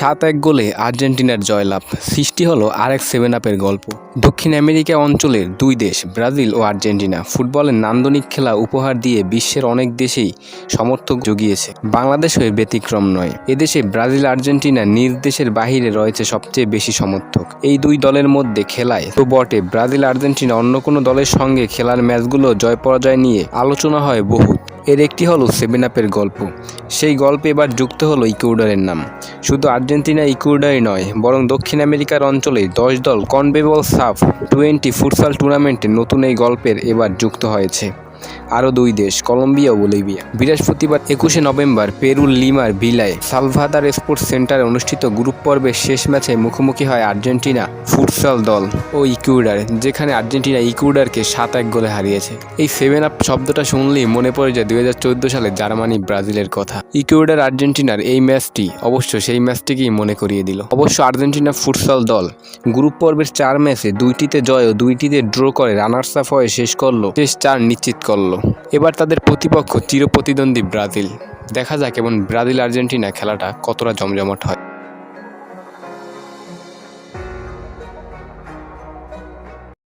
সাত এক গোলে আর্জেন্টিনার জয়লাভ। সৃষ্টি হলো আরেক সেভেন আপের গল্প। দক্ষিণ আমেরিকা অঞ্চলের দুই দেশ, ব্রাজিল ও আর্জেন্টিনা, ফুটবলের নান্দনিক খেলা উপহার দিয়ে বিশ্বের অনেক দেশেই সমর্থক জুগিয়েছে। বাংলাদেশ হয়ে ব্যতিক্রম নয়। এদেশে ব্রাজিল, আর্জেন্টিনা নিজ দেশের বাহিরে রয়েছে সবচেয়ে বেশি সমর্থক। এই দুই দলের মধ্যে খেলায় তো বটে। ব্রাজিল, আর্জেন্টিনা অন্য কোনো দলের সঙ্গে খেলার ম্যাচগুলো জয় পরাজয় নিয়ে আলোচনা হয় বহুত। এর একটি হলো সেভেন আপের গল্প। সেই গল্পে এবার যুক্ত হলো ইকুয়েডরের নাম। শুধু আর্জেন্টিনা, ইকুয়েডারই নয়, বরং দক্ষিণ আমেরিকার অঞ্চলে দশ দল কনবেবল সাফ টোয়েন্টি ফুটসাল টুর্নামেন্টে নতুন এই গল্পের এবার যুক্ত হয়েছে। আরও দুই দেশ, কলম্বিয়া ও বলিভিয়া। বৃহস্পতিবার একুশে নভেম্বর পেরুর লিমার ভিলায় সালভাদার স্পোর্টস সেন্টারে অনুষ্ঠিত গ্রুপ পর্বের শেষ ম্যাচে মুখোমুখি হয় আর্জেন্টিনা ফুটসল দল ও ইকুয়েডার, যেখানে আর্জেন্টিনা ইকুয়েডারকে সাত এক গোলে হারিয়েছে। এই সেভেন আপ শব্দটা শুনলেই মনে পড়ে যায় দুই হাজার চোদ্দ সালে জার্মানি ব্রাজিলের কথা। ইকুয়েডার আর্জেন্টিনার এই ম্যাচটি অবশ্য সেই ম্যাচটিকেই মনে করিয়ে দিল। অবশ্য আর্জেন্টিনা ফুটসল দল গ্রুপ পর্বের চার ম্যাচে দুইটিতে জয় ও দুইটিতে ড্র করে রানার্স আপ হয়ে শেষ করল। শেষ চার নিশ্চিত করল। এবার তাদের প্রতিপক্ষ চিরপ্রতিদ্বন্দ্বী ব্রাজিল। দেখা যাক এবং ব্রাজিল আর্জেন্টিনা খেলাটা কতটা জমজমাট হয়।